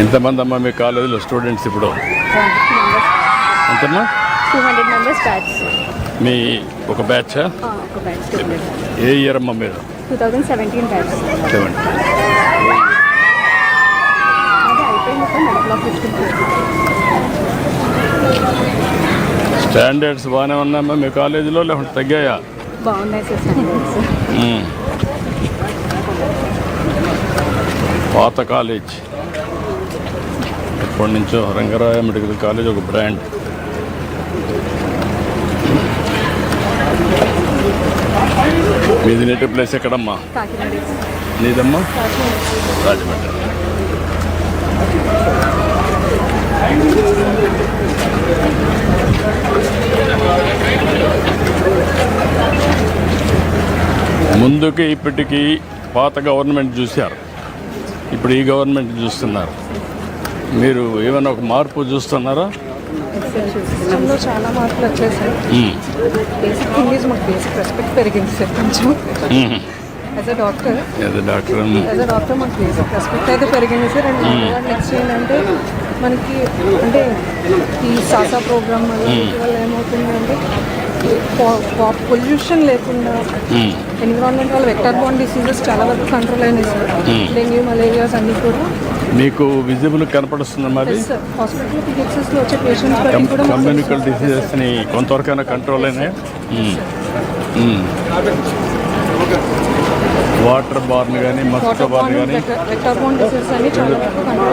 ఎంతమంది అమ్మా మీ కాలేజీలో స్టూడెంట్స్ ఇప్పుడు? ఎంతమ్మా? టూ హండ్రెడ్ మెంబర్స్ బ్యాచ్ మీ ఒక బ్యాచ్ ఒక బ్యాచ్ టూ హండ్రెడ్ ఏ ఇయర్ అమ్మా మీరు? Two thousand seventeen batch standards బాగానే ఉన్నాయమ్మా మీ కాలేజీలో లేకుంటే తగ్గాయా? బాగున్నాయి సార్ స్టాండర్డ్స్ మ్మ్. పాత కాలేజ్ ఎప్పటి నుంచో రంగరాయ మెడికల్ కాలేజ్ ఒక బ్రాండ్. మీది నేటివ్ ప్లేస్ ఎక్కడమ్మా? నీదమ్మా? రాజమండ్రి. ముందుకి ఇప్పటికి పాత గవర్నమెంట్ చూశారు. ఇప్పుడు ఈ గవర్నమెంట్ చూస్తున్నారు. మీరు ఏమైనా ఒక మార్పు చూస్తున్నారా? సిస్టంలో చాలా మార్పులు వచ్చాయి సార్. బేసిక్ ఇంగ్లీష్ మాకు బేసిక్ రెస్పెక్ట్ పెరిగింది సార్ కొంచెం. యాజ్ అ డాక్టర్ ఏదో డాక్టర్ యాజ్ అ డాక్టర్ మాకు బేసిక్ రెస్పెక్ట్ అయితే పెరిగింది సార్. అండ్ నెక్స్ట్ ఏంటంటే మనకి అంటే ఈ సాసా ప్రోగ్రామ్ వల్ల వల్ల ఏమవుతుందంటే పొల్యూషన్ లేకుండా. ఎన్విరాన్మెంట్ వల్ల వెక్టర్ బాన్ డిసీజెస్ చాలా వరకు కంట్రోల్ అయినాయి సార్. డెంగ్యూ మలేరియాస్ అన్నీ కూడా మీకు విజిబుల్ కూడా మాకు కమ్యూనికల్ డిసీజెస్ని కొంతవరకైనా కంట్రోల్ అయినాయి? వాటర్ బార్న్ కానీ మస్కిటో బార్న్ కానీ కంట్రోల్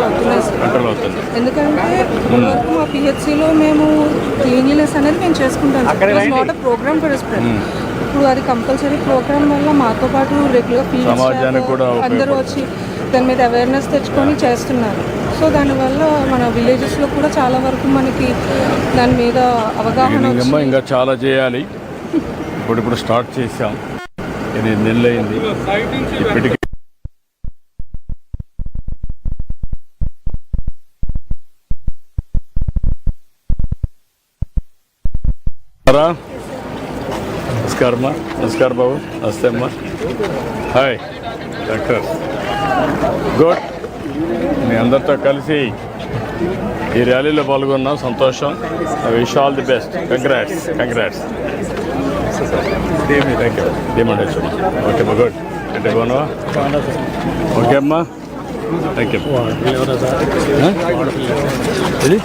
అవుతున్నాయి సార్ కంట్రోల్ అవుతుంది? ఎందుకంటే మా పిహెచ్సిలో మేము క్లీన్లీనెస్ అనేది మేము చేసుకుంటాం not a program for spread ఇప్పుడు అది కంపల్సరీ ప్రోగ్రామ్ వల్ల మాతో పాటు రెగ్యులర్ కూడా. అందరూ వచ్చి దాని మీద అవేర్నెస్ తెచ్చుకొని చేస్తున్నారు. సో దానివల్ల మన విలేజెస్లో కూడా చాలా వరకు మనకి దాని మీద అవగాహన ఇంకా చాలా చేయాలి. ఇప్పుడు ఇప్పుడు స్టార్ట్ చేసాం ఇది నెల్లయింది ఇప్పటికి. నమస్కారమ్మా. నమస్కారం బాబు. నమస్తే అమ్మా. హాయ్. డాక్టర్ గుడ్ మీ అందరితో కలిసి ఈ ర్యాలీలో పాల్గొన్నాం. సంతోషం. Wish all the best congrats congrats thank you demand okay అమ్మా గుడ్ అంటే బాగున్నావా ఓకే అమ్మా. థ్యాంక్ యూ ఇది